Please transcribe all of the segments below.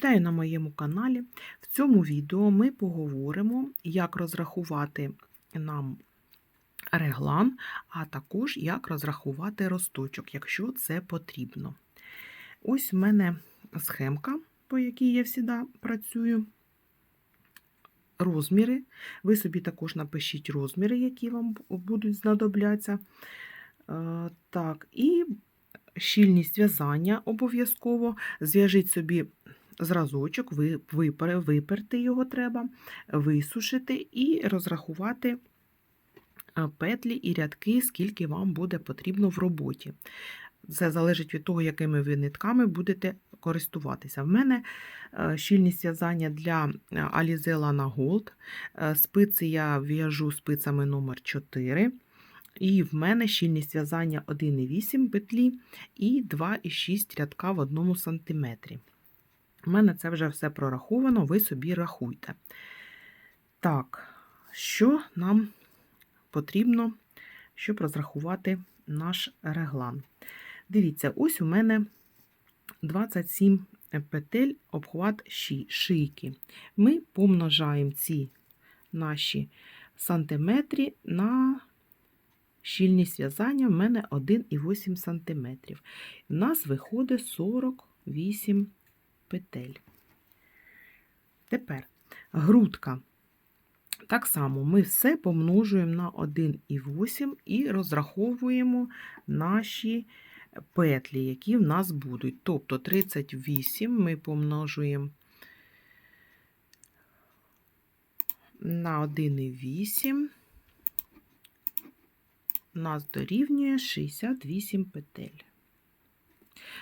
Вітаю на моєму каналі. В цьому відео ми поговоримо, як розрахувати нам реглан, а також як розрахувати росточок, якщо це потрібно. Ось в мене схемка, по якій я завжди працюю. Розміри. Ви собі також напишіть розміри, які вам будуть знадоблятися. Е, Так, і щільність в'язання обов'язково. Зв'яжіть собі зразочок, випер- виперти його треба, висушити і розрахувати петлі і рядки, скільки вам буде потрібно в роботі. Це залежить від того, якими ви нитками будете користуватися. В мене е, щільність в'язання для Alize Lana Gold. Е, Спиці я в'яжу спицями номер 4 і в мене щільність в'язання 1,8 петлі і 2,6 рядка в 1 см. У мене це вже все прораховано, ви собі рахуйте. Так, що нам потрібно, щоб розрахувати наш реглан? Дивіться, ось у мене 27 петель обхват шийки. Ми помножаємо ці наші сантиметри на щільність в'язання в мене 1,8 см. У нас виходить 48 петель. Тепер грудка. Так само ми все помножуємо на 1,8 і розраховуємо наші петлі, які в нас будуть. Тобто 38 ми помножуємо на 1,8 нас дорівнює 68 петель.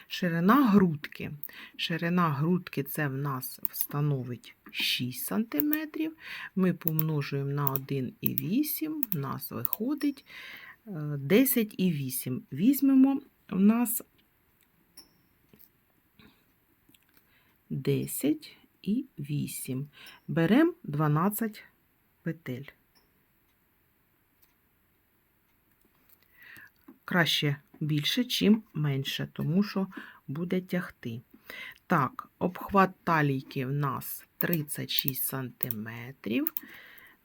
Ширина грудки. Ширина грудки це в нас становить 6 см. Ми помножуємо на 1,8, в нас виходить е, 10,8. Візьмемо в нас 10 і 8. Беремо 12 петель. краще більше, чим менше, тому що буде тягти. Так, обхват талійки в нас 36 см.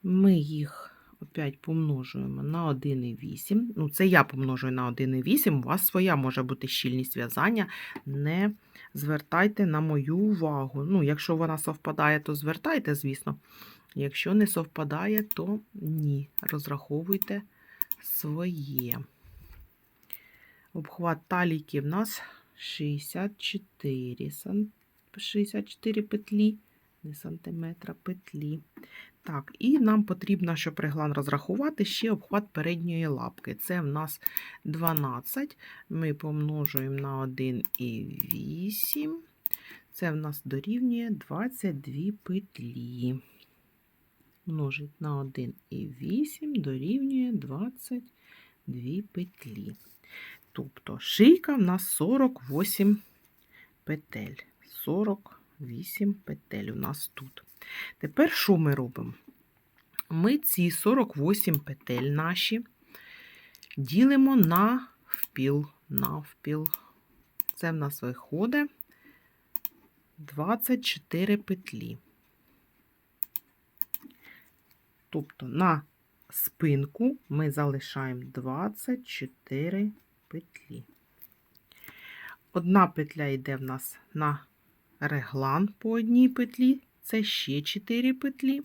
Ми їх опять помножуємо на 1,8. Ну, це я помножую на 1,8. У вас своя може бути щільність в'язання. Не звертайте на мою увагу. Ну, якщо вона совпадає, то звертайте, звісно. Якщо не совпадає, то ні. Розраховуйте своє. Обхват талійки в нас 64 сан... 64 петлі, не сантиметра петлі. Так, і нам потрібно, щоб реглан розрахувати, ще обхват передньої лапки. Це в нас 12. Ми помножуємо на 1,8. Це в нас дорівнює 22 петлі. Множить на 1,8 дорівнює 22 петлі. Тобто шийка в нас 48 петель. 48 петель у нас тут. Тепер що ми робимо? Ми ці 48 петель наші ділимо на впіл. Навпіл. Це в нас виходить 24 петлі. Тобто на спинку ми залишаємо 24 петлі. Одна петля йде в нас на реглан по одній петлі, це ще 4 петлі.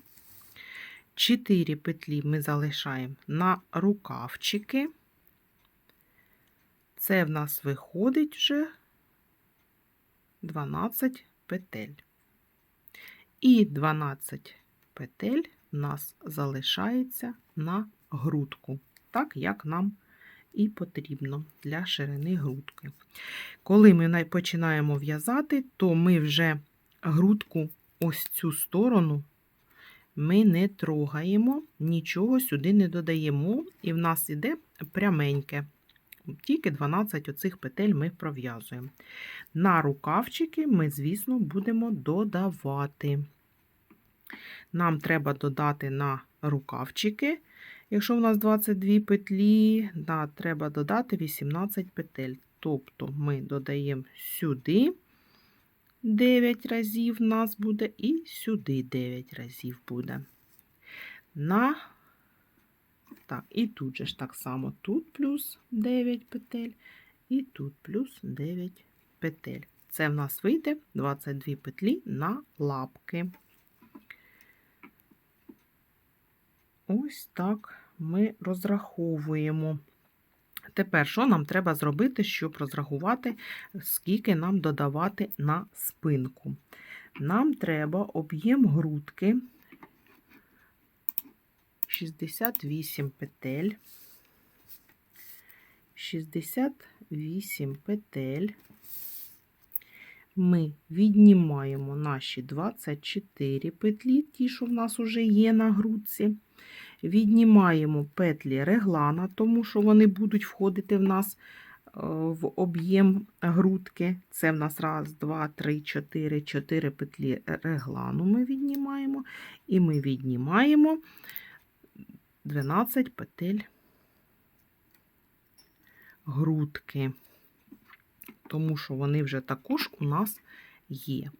4 петлі ми залишаємо на рукавчики. Це в нас виходить вже 12 петель. І 12 петель у нас залишається на грудку, так як нам і потрібно для ширини грудки. Коли ми починаємо в'язати, то ми вже грудку ось цю сторону ми не трогаємо, нічого сюди не додаємо, і в нас іде пряменьке. Тільки 12 оцих петель ми пров'язуємо. На рукавчики ми, звісно, будемо додавати. Нам треба додати на рукавчики Якщо у нас 22 петлі, да, треба додати 18 петель. Тобто ми додаємо сюди 9 разів в нас буде, і сюди 9 разів буде. На так, і тут же ж так само тут плюс 9 петель, і тут плюс 9 петель. Це в нас вийде 22 петлі на лапки. Ось так ми розраховуємо. Тепер, що нам треба зробити, щоб розрахувати, скільки нам додавати на спинку? Нам треба об'єм грудки 68 петель. 68 петель. Ми віднімаємо наші 24 петлі, ті, що в нас вже є на грудці. Віднімаємо петлі реглана, тому що вони будуть входити в нас е, в об'єм грудки. Це в нас раз, два, три, чотири, чотири петлі реглану ми віднімаємо. І ми віднімаємо 12 петель грудки, тому що вони вже також у нас є.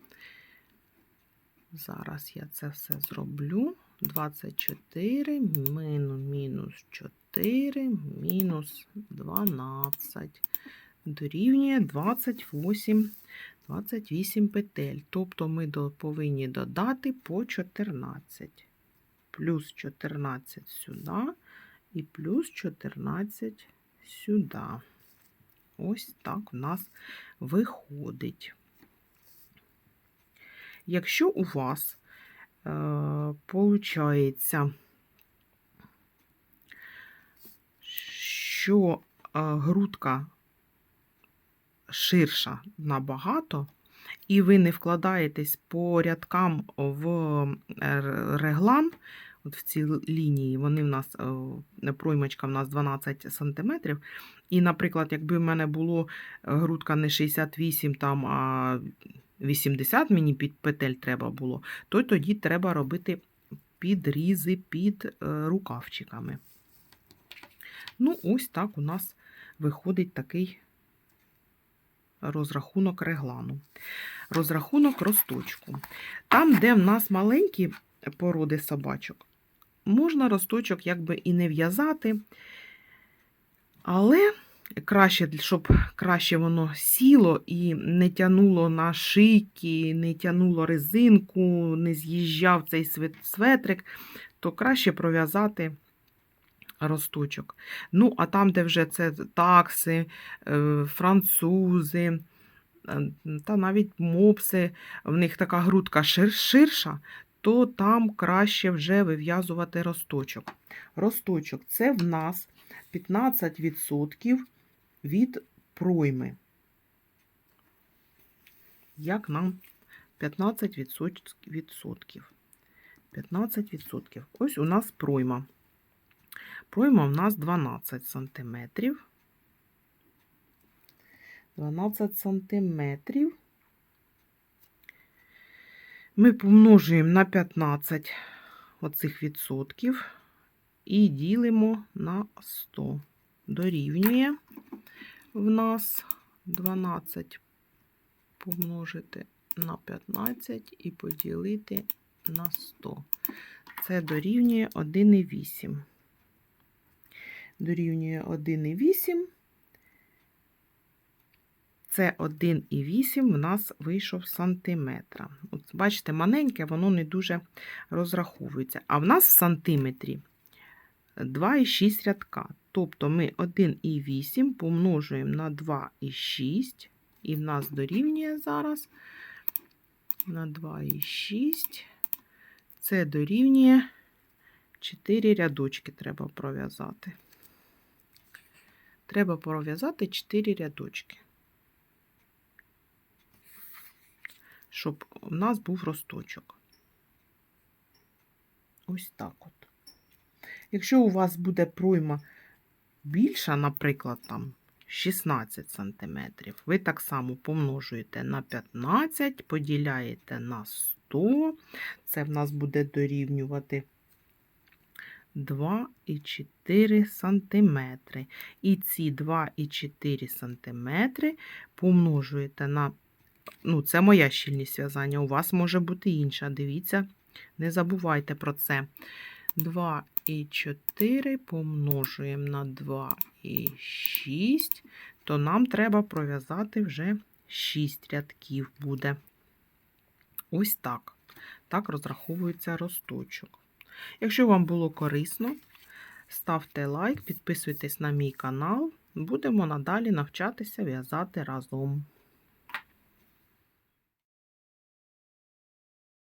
Зараз я це все зроблю. 24 мінус, мінус 4, мінус 12. Дорівнює 28, 28 петель. Тобто ми повинні додати по 14. Плюс 14 сюди і плюс 14 сюди. Ось так у нас виходить. Якщо у вас получається, що е, грудка ширша набагато, і ви не вкладаєтесь по рядкам в е, реглан, от в цій лінії, вони в нас, е, проймочка в нас 12 см. І, наприклад, якби в мене було грудка не 68, там, а 80 мені під петель треба було, то тоді треба робити підрізи під е, рукавчиками. Ну, ось так у нас виходить такий розрахунок реглану. Розрахунок росточку. Там, де в нас маленькі породи собачок, можна росточок якби і не в'язати, але краще, щоб краще воно сіло і не тянуло на шийки, не тянуло резинку, не з'їжджав цей светрик, то краще пров'язати росточок. Ну, а там, де вже це такси, е, французи, е, та навіть мопси, в них така грудка шир ширша, то там краще вже вив'язувати росточок. Росточок це в нас 15% від пройми. Як нам 15%? 15%. Ось у нас пройма. Пройма у нас 12 см. 12 сантиметрів. Ми помножуємо на 15 оцих відсотків і ділимо на 100. Дорівнює в нас 12 помножити на 15 і поділити на 100. Це дорівнює 1,8. Дорівнює 1,8. Це 1,8 в нас вийшов сантиметра. От Бачите, маленьке, воно не дуже розраховується. А в нас в сантиметрі 2,6 рядка. Тобто ми 1,8 помножуємо на 2,6, і в нас дорівнює зараз на 2,6. Це дорівнює 4 рядочки треба пров'язати. Треба пров'язати 4 рядочки, щоб у нас був росточок. Ось так от. Якщо у вас буде пройма більша, наприклад, там 16 см, ви так само помножуєте на 15, поділяєте на 100, це в нас буде дорівнювати 2,4 см. І ці 2,4 см помножуєте на ну, це моя щільність в'язання, у вас може бути інша. Дивіться, не забувайте про це. 2 і 4 помножуємо на 2 і 6, то нам треба пров'язати вже 6 рядків буде. Ось так. Так розраховується росточок. Якщо вам було корисно, ставте лайк, підписуйтесь на мій канал. Будемо надалі навчатися в'язати разом.